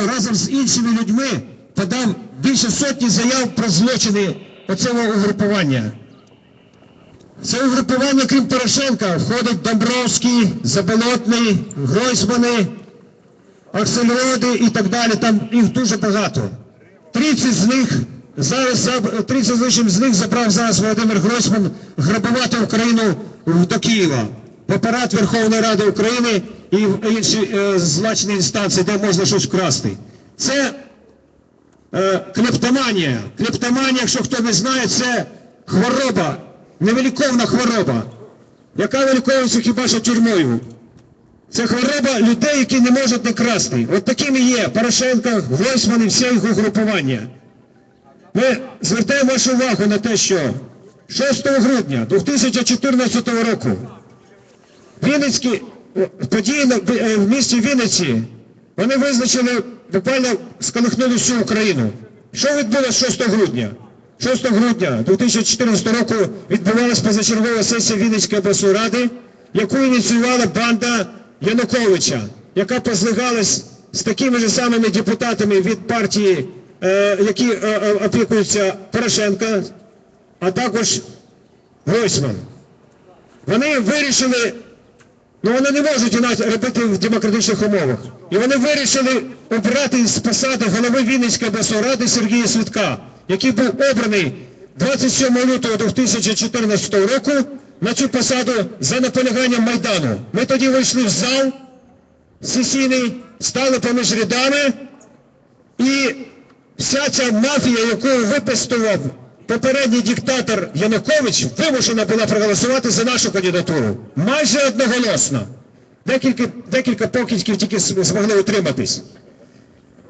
особисто разом з іншими людьми подав більше сотні заяв про злочини оцього угрупування. Це угрупування, крім Порошенка, входить Домбровський, Заболотний, Гройсмани, Аксельроди і так далі. Там їх дуже багато. 30 з них зараз 30 з них забрав зараз Володимир Гройсман грабувати Україну до Києва. В апарат Верховної Ради України і в інші е, злачні інстанції, де можна щось вкрасти. Це е, клептоманія. Клептоманія, якщо хто не знає, це хвороба, невиліковна хвороба, яка виліковується хіба що тюрмою. Це хвороба людей, які не можуть не красти. От такими є Порошенко, Гройсман і все його групування. Ми звертаємо вашу увагу на те, що 6 грудня 2014 року Вінницькі події на- е, в місті Вінниці, вони визначили, буквально сколихнули всю Україну. Що відбулося 6 грудня? 6 грудня 2014 року відбувалася позачергова сесія Вінницької обласної ради, яку ініціювала банда Януковича, яка позлигалась з такими ж самими депутатами від партії, е, які е, е, опікуються Порошенка, а також Гройсман. Вони вирішили Ну вони не можуть нас робити в демократичних умовах. І вони вирішили обрати з посади голови Вінницької обласної ради Сергія Світка, який був обраний 27 лютого 2014 року на цю посаду за наполяганням Майдану. Ми тоді вийшли в зал сесійний, стали поміж рядами, і вся ця мафія, яку випистував попередній диктатор Янукович, вимушена була проголосувати за нашу кандидатуру. Майже одноголосно. Декілька, декілька покидьків тільки змогли утриматись.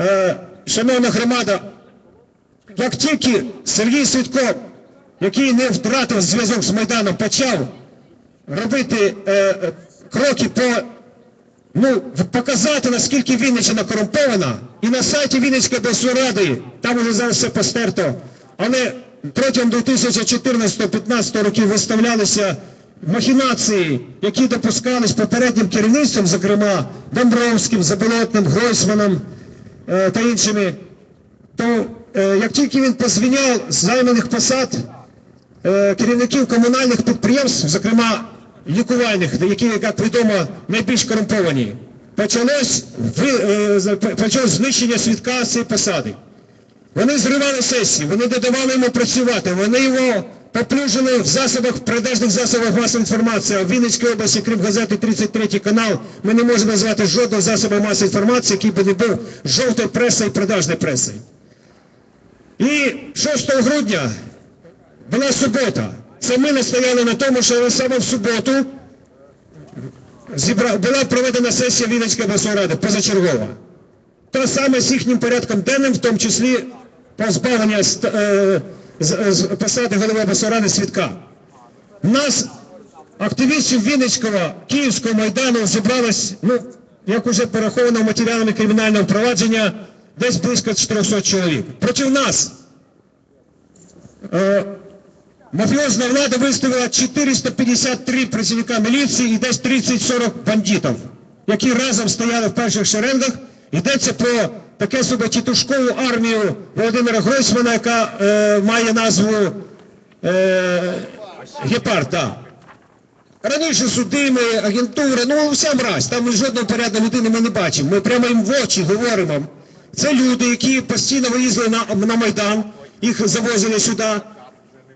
Е, шановна громада, як тільки Сергій Свідко, який не втратив зв'язок з Майданом, почав робити е, кроки по ну, показати, наскільки Вінниччина корумпована, і на сайті Вінницької обласної ради, там уже зараз все постерто, але протягом 2014-2015 років виставлялися махінації, які допускались попереднім керівництвом, зокрема Домбровським, Заболотним, Гройсманом е, та іншими, то е, як тільки він позвіняв займаних посад, е, керівників комунальних підприємств, зокрема лікувальних, які, як відомо, найбільш корумповані, почалось, ви- е, почалось знищення свідка цієї посади. Вони зривали сесії, вони не давали йому працювати, вони його поплюжили в засобах, продажних засобах масової інформації. В Вінницькій області, крім газети 33 канал, ми не можемо назвати жодного засобу масової інформації, який би не був жовтою пресою і продажною пресою. І 6 грудня була субота. Це ми настояли на тому, що саме в суботу була проведена сесія Вінницької обласної ради, позачергова. Та саме з їхнім порядком денним, в тому числі позбавлення е, з посади голови обласної свідка. Нас активістів Вінницького, Київського Майдану зібралось, ну, як уже пораховано матеріалами кримінального провадження, десь близько 400 чоловік. Проти нас е, мафіозна влада виставила 453 працівника міліції і десь 30-40 бандитів, які разом стояли в перших шеренгах. Йдеться про таке собі тітушкову армію Володимира Гройсмана, яка е, має назву е, Гепард. Раніше судими, агентура, ну вся мразь, там жодного порядку людини ми не бачимо. Ми прямо їм в очі говоримо. Це люди, які постійно виїздили на, на Майдан, їх завозили сюди.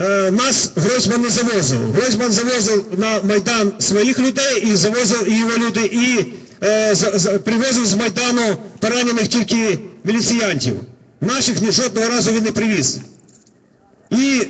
Е, нас Гройсман не завозив. Гройсман завозив на Майдан своїх людей і завозив його люди, і е, за, з Майдану поранених тільки міліціянтів. Наших ні жодного разу він не привіз. І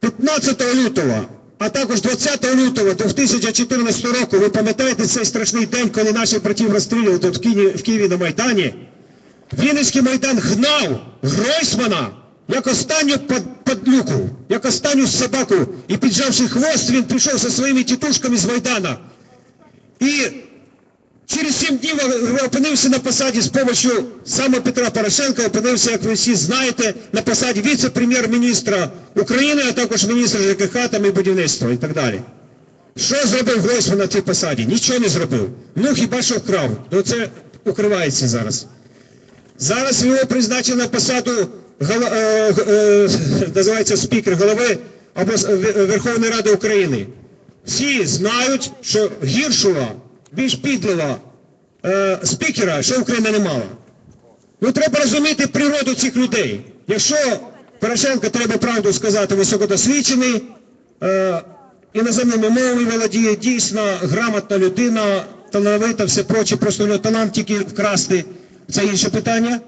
15 лютого, а також 20 лютого 2014 року, ви пам'ятаєте цей страшний день, коли наших братів розстрілювали тут в Києві, на Майдані? Вінницький Майдан гнав Гройсмана як останню падлюку, як останню собаку. І піджавши хвост, він прийшов зі своїми тітушками з Майдана. І через сім днів опинився на посаді з допомогою саме Петра Порошенка, опинився, як ви всі знаєте, на посаді віце-прем'єр-міністра України, а також міністра ЖКХ там і будівництва і так далі. Що зробив Гройсман на цій посаді? Нічого не зробив. Ну хіба що вкрав. Ну це укривається зараз. Зараз його призначили на посаду е, е, називається спікер голови Верховної Ради України. Всі знають, що гіршого, більш підлого е, спікера, що Україна не мала. Ну треба розуміти природу цих людей. Якщо Порошенко треба правду сказати, високодосвідчений, е, іноземними мовами володіє, дійсно грамотна людина, талановита, все проче, просто у нього талант тільки вкрасти, це інше питання.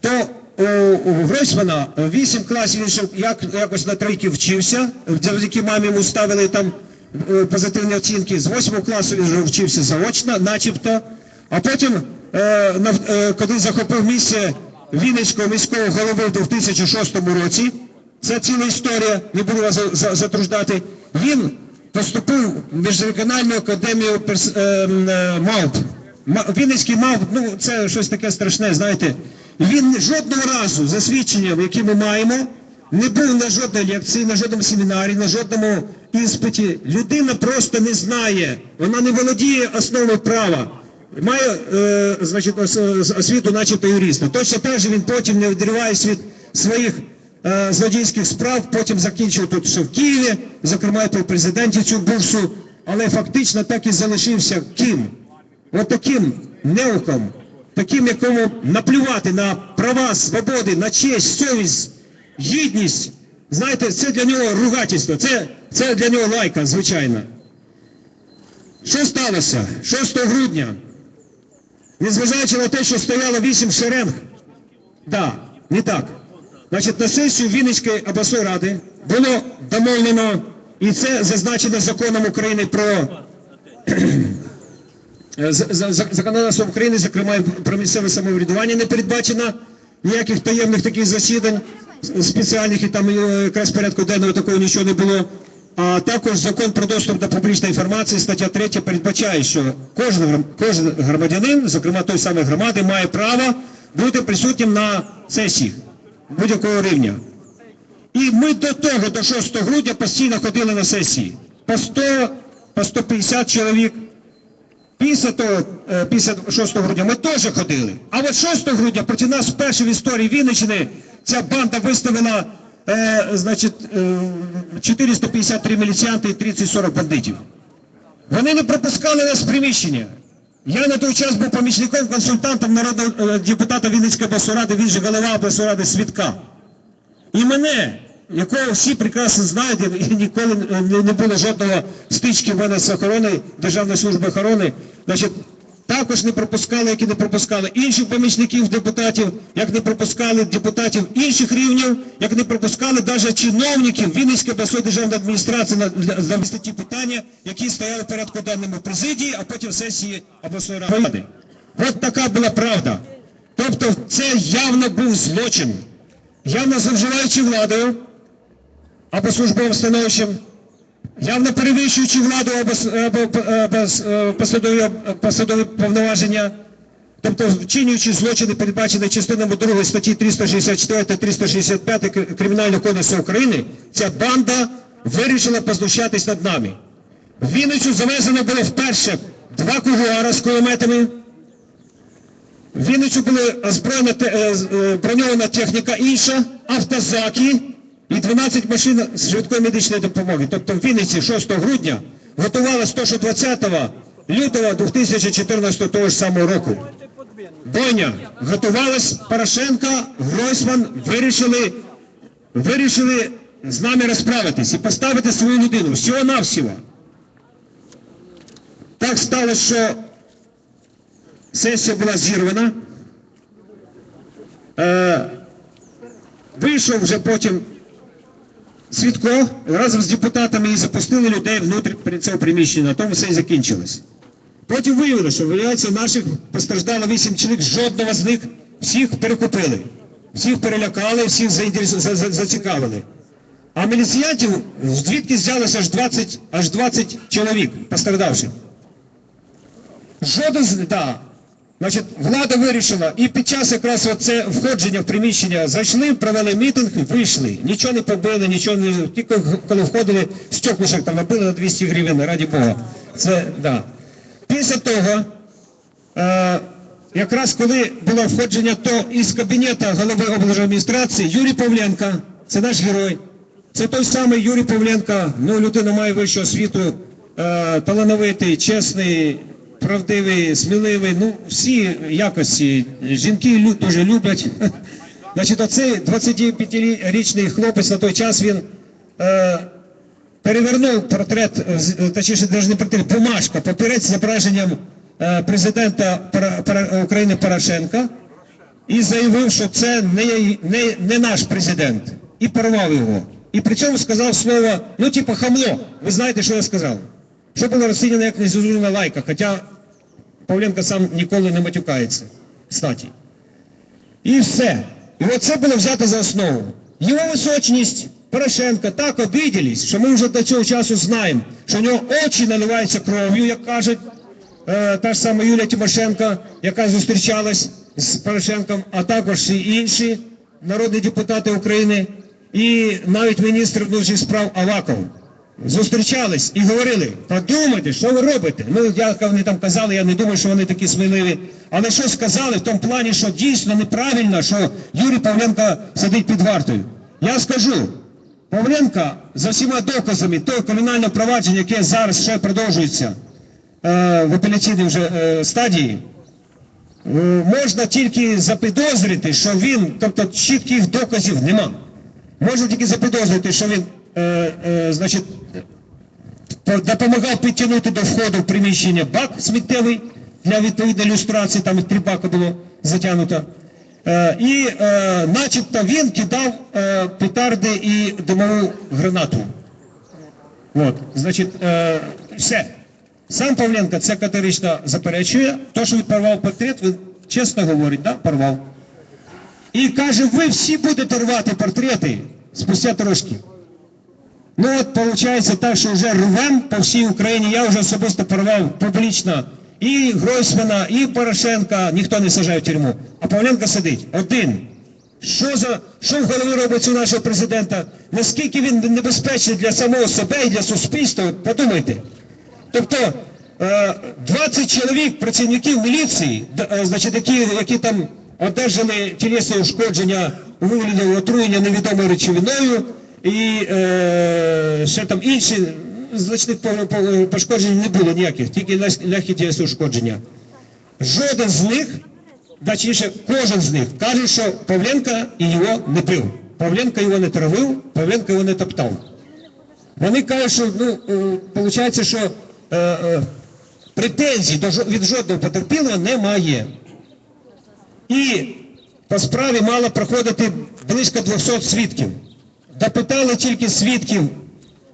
То у, у Гройсмана 8 класів як, якось на тройки вчився, завдяки мамі йому ставили там позитивні оцінки. З 8 класу він вже вчився заочно, начебто. А потім, е, е, коли захопив місце Вінницького міського голови в 2006 році, це ціла історія, не буду вас за- за- затруждати, він поступив в Міжрегіональну академію перс- е, м, е, МАУП. Ма- Вінницький МАУП, ну це щось таке страшне, знаєте. Він жодного разу за свідченням, які ми маємо, не був на жодній лекції, на жодному семінарі, на жодному іспиті. Людина просто не знає, вона не володіє основою права. Має е, значить, ос- ос- освіту, начебто юриста. Точно так же він потім не відривається від своїх е, злодійських справ, потім закінчив тут ще в Києві, зокрема і при президенті цю бурсу, але фактично так і залишився ким? От таким неуком, таким, якому наплювати на права, свободи, на честь, совість, гідність. Знаєте, це для нього ругательство, це, це для нього лайка, звичайно. Що сталося? 6 грудня, незважаючи на те, що стояло 8 шеренг, да, не так. Значить, на сесію Вінницької обласної ради було домовлено, і це зазначено законом України про законодавством України, зокрема про місцеве самоврядування, не передбачено ніяких таємних таких засідань спеціальних і там е, якраз порядку денного такого нічого не було. А також закон про доступ до публічної інформації, стаття 3 передбачає, що кожен, кожен громадянин, зокрема той самої громади, має право бути присутнім на сесії будь-якого рівня. І ми до того, до 6 грудня постійно ходили на сесії. По 100, по 150 чоловік. Після того, е, після 6 грудня ми теж ходили. А от 6 грудня проти нас вперше в історії Вінниччини ця банда виставила е, значить, е, 453 міліціянти і 30-40 бандитів. Вони не пропускали нас в приміщення. Я на той час був помічником, консультантом народного е, депутата Вінницької обласної ради, він же голова обласної ради Свідка. І мене, якого всі прекрасно знають, і ніколи не, було жодного стички в мене з охороною Державної служби охорони, значить, також не пропускали, як і не пропускали інших помічників депутатів, як не пропускали депутатів інших рівнів, як не пропускали навіть чиновників Вінницької обласної державної адміністрації на, висоті питання, які стояли в порядку денному президії, а потім сесії обласної ради. От така була правда. Тобто це явно був злочин явно зловживаючи владою або службовим становищем, явно перевищуючи владу або, або, або е, посадові, повноваження, тобто вчинюючи злочини, передбачені частинами 2 статті 364 та 365 Кримінального кодексу України, ця банда вирішила познущатись над нами. В Вінницю завезено було вперше два кугуара з кулеметами, в Вінницю е, е, броньована техніка інша, автозаки і 12 машин з швидкої медичної допомоги. Тобто в Вінниці 6 грудня готувалось то, що 20 лютого 2014 того ж самого року. Бойня готувалась Порошенко, Гройсман вирішили, вирішили з нами розправитись і поставити свою людину. Всього-навсього. Так сталося, що сесія була зірвана. Е, вийшов вже потім Свідко разом з депутатами і запустили людей внутрі цього приміщення. На тому все і закінчилось. Потім виявилося, що виявляється, наших постраждало вісім чоловік, жодного з них всіх перекупили, всіх перелякали, всіх зацікавили. А міліціянтів звідки взялося аж 20, аж 20 чоловік пострадавших. Жоден з да. Значить, влада вирішила, і під час якраз оце входження в приміщення зайшли, провели мітинг, вийшли. Нічого не побили, нічого не. Тільки коли входили, стеклишок там набили на 200 гривень, раді Бога. Це да. Після того е, якраз коли було входження, то із кабінету голови облдержадміністрації Юрій Павленко, це наш герой. Це той самий Юрій Павленко, ну людина має вищу освіту, е, талановитий, чесний, правдивий, сміливий, ну всі якості. Жінки дуже люблять. Значить, оцей 25-річний хлопець на той час він е, перевернув портрет, е, е, точніше, навіть не портрет, бумажка, папірець з зображенням е, президента Пора- Пора- України Порошенка і заявив, що це не, не, не наш президент, і порвав його. І при цьому сказав слово, ну, типу, хамло. Ви знаєте, що я сказав? Що було розцінено як незазужена лайка, хоча Павленко сам ніколи не матюкається. Кстати. І все. І оце було взято за основу. Його височність Порошенко так обіділись, що ми вже до цього часу знаємо, що в нього очі наливаються кров'ю, як кажуть е, та ж сама Юлія Тимошенко, яка зустрічалась з Порошенком, а також і інші народні депутати України, і навіть міністр внутрішніх справ Аваков. Зустрічались і говорили, подумайте, що ви робите. Ну, як вони там казали, я не думаю, що вони такі сміливі. Але що сказали в тому плані, що дійсно неправильно, що Юрій Павленко сидить під вартою. Я скажу, Павленко за всіма доказами того кримінального провадження, яке зараз ще продовжується е, в апеляційній вже е, стадії, е, можна тільки запідозрити, що він, тобто чітких доказів нема. Можна тільки запідозрити, що він, значить, допомагав підтягнути до входу в приміщення бак сміттєвий для відповідної ілюстрації, там три бака було затягнуто. Е, і е, начебто він кидав е, петарди і димову гранату. От, значить, е, все. Сам Павленко це категорично заперечує. То, що він порвав портрет, він чесно говорить, да, порвав. І каже, ви всі будете рвати портрети спустя трошки. Ну от виходить так, що вже рвем по всій Україні. Я вже особисто порвав публічно і Гройсмана, і Порошенка, ніхто не сажає в тюрму. А Павленко сидить один. Що за що в голові робиться у нашого президента? Наскільки він небезпечний для самого себе і для суспільства? Подумайте. Тобто е, 20 чоловік працівників міліції, е, значить, які, які там одержали тілесне ушкодження у вигляді отруєння невідомою речовиною і е, ще там інші значних по- по- пошкоджень не було ніяких, тільки лег- легкі тілесні ушкодження. Жоден з них, точніше, кожен з них каже, що Павленко і його не бив. Павленко його не травив, Павленко його не топтав. Вони кажуть, що ну, виходить, що е, е, претензій від жодного потерпілого немає. І по справі мало проходити близько 200 свідків. Допитали тільки свідків,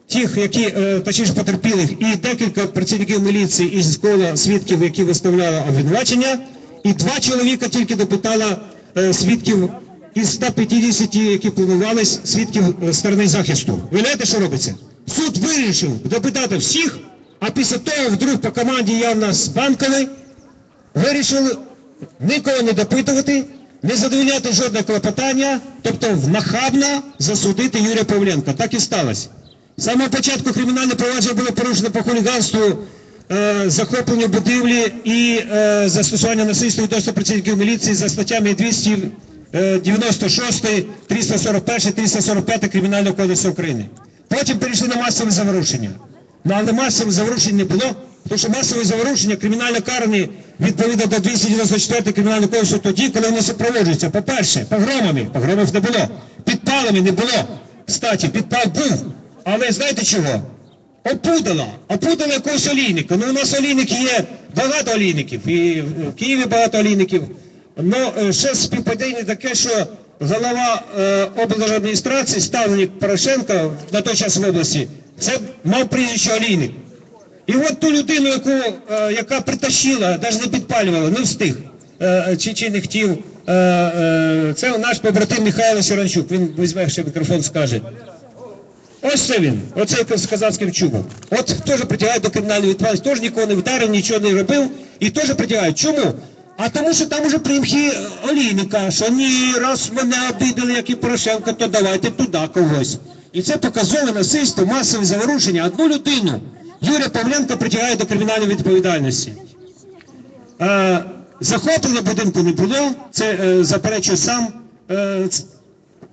тих, які, е, точніше потерпілих, і декілька працівників міліції із кола свідків, які виставляли обвинувачення, і два чоловіка тільки допитала е, свідків із 150, які планувались, свідків е, сторони захисту. Ви знаєте, що робиться? Суд вирішив допитати всіх, а після того вдруг по команді явно банкової вирішили нікого не допитувати, не задовольняти жодне клопотання, тобто нахабно засудити Юрія Павленка. Так і сталося. З самого початку кримінальне провадження було порушено по хуліганству, е, захопленню будівлі і е, застосування насильства відносно працівників міліції за статтями 296, 341, 345 Кримінального кодексу України. Потім перейшли на масове заворушення. Ну, але масових заворушень не було, тому що масові заворушення кримінально карані відповідно до 294 кримінального кодексу тоді, коли вони супроводжуються. По-перше, погромами, погромів не було, підпалами не було. Кстати, підпал був. Але знаєте чого? Опудала, опудала якогось олійника. Ну, у нас олійники є багато олійників, і в Києві багато олійників. Ну, е, ще співпадіння таке, що голова е, облдержадміністрації, ставленик Порошенка на той час в області, це мав прізвище олійник. І от ту людину, яку, е, яка притащила, навіть не підпалювала, не встиг, е, чи, чи не хотів, е, це наш побратим Михайло Сіранчук, він візьме ще мікрофон, скаже. Ось це він, оцей з казацьким чубом. От теж притягають до кримінальної відповідальності, теж нікого не вдарив, нічого не робив, і теж притягають. Чому? А тому, що там уже примхи олійника, що ні, раз мене обідали, як і Порошенко, то давайте туди когось. І це показове насильство, масове заворушення. Одну людину Юрія Павленка притягає до кримінальної відповідальності. Е, захоплення будинку не було. Це е, заперечує сам. Е,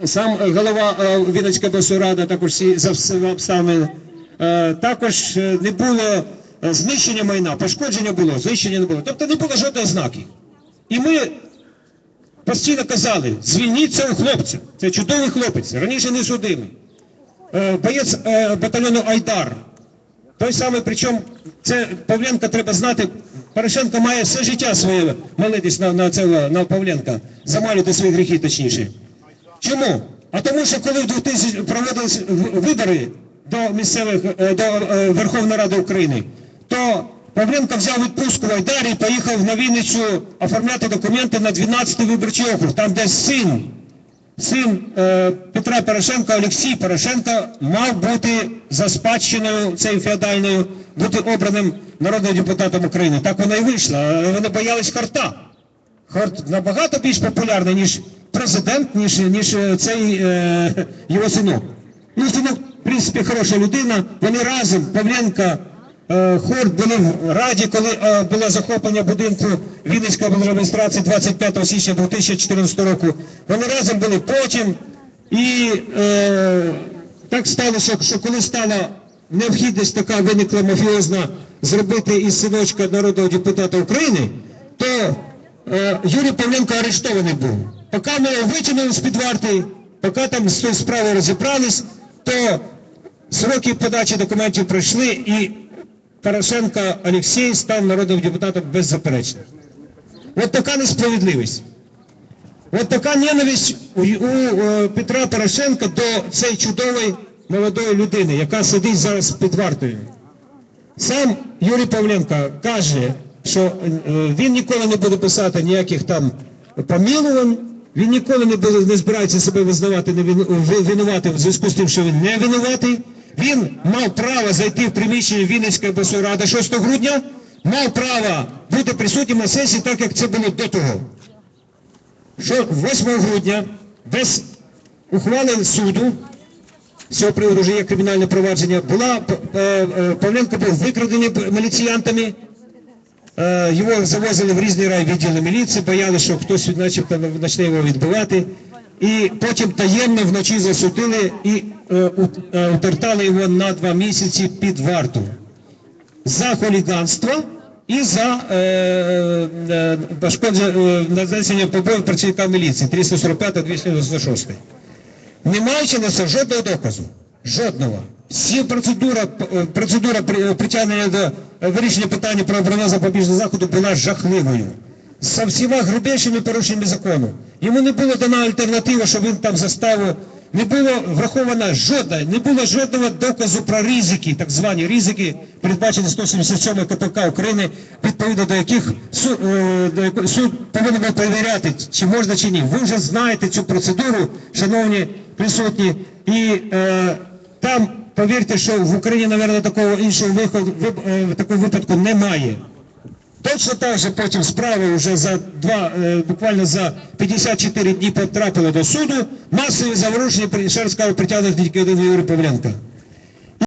Сам голова Вінницької обласної ради, також всі за обставини. Також не було знищення майна, пошкодження було, знищення не було. Тобто не було жодної ознаки. І ми постійно казали, звільніть цього хлопця. Це чудовий хлопець, раніше не судимий. Боєць батальйону Айдар. Той самий, причому це Павленка треба знати. Порошенко має все життя своє молитись на, на цього на Павленка, замалювати свої гріхи точніше. Чому? А тому, що коли в 2000 проводились вибори до місцевих е, до е, Верховної Ради України, то Павленко взяв відпустку в Айдарі і поїхав на Вінницю оформляти документи на 12-й виборчий округ, там де син, син е, Петра Порошенка, Олексій Порошенко, мав бути за спадщиною цією феодальною, бути обраним народним депутатом України. Так воно і вийшло. Вони боялись харта. Хорт набагато більш популярний, ніж президент, ніж, ніж е, цей е, його синок. Ну, синок, в принципі, хороша людина. Вони разом, Павленко, е, Хорт були в раді, коли е, було захоплення будинку Вінницької адміністрації 25 січня 2014 року. Вони разом були потім. І е, так сталося, що коли стала необхідність така виникла мафіозна зробити із синочка народного депутата України, то Юрій Павленко арештований був. Поки ми його витягнули з-під варти, поки там з тою справою розібрались, то сроки подачі документів пройшли і Порошенко Олексій став народним депутатом беззаперечно. От така несправедливість. От така ненависть у, Петра Порошенка до цієї чудової молодої людини, яка сидить зараз під вартою. Сам Юрій Павленко каже, що е, він ніколи не буде писати ніяких там помілувань, він ніколи не, збирається себе визнавати невин- ви- в зв'язку з тим, що він не винуватий. Він мав право зайти в приміщення Вінницької обласної ради 6 грудня, мав право бути присутнім на сесії, так як це було до того що 8 грудня без ухвали суду, з цього приводу вже є кримінальне провадження, була е, е, Павленко був викрадений міліціянтами, е, його завозили в різні райвідділи міліції, боялися, що хтось начебто почне його відбивати. І потім таємно вночі засудили і утертали його на два місяці під варту за хуліганство і за е, е, е, нанесення побоїв працівника міліції 345-296. Не маючи на це жодного доказу. Жодного. Всі процедура, е, процедура притягнення до е, вирішення питання про обрання запобіжного заходу була жахливою. З всіма грубішими порушеннями закону. Йому не було дана альтернатива, що він там заставив. Не було враховано жодна, не було жодного доказу про ризики, так звані ризики, передбачені 177 КПК України, відповідно до яких суд, до суд повинен перевіряти, чи можна чи ні. Ви вже знаєте цю процедуру, шановні присутні, і е, там повірте, що в Україні, мабуть, такого іншого виходу, ви- е, такого випадку немає. Точно так же потім справа вже за два, е, буквально за 54 дні потрапила до суду. Масові заворушення при- ще раз кажу, притягнуті тільки один Юрій Павленко.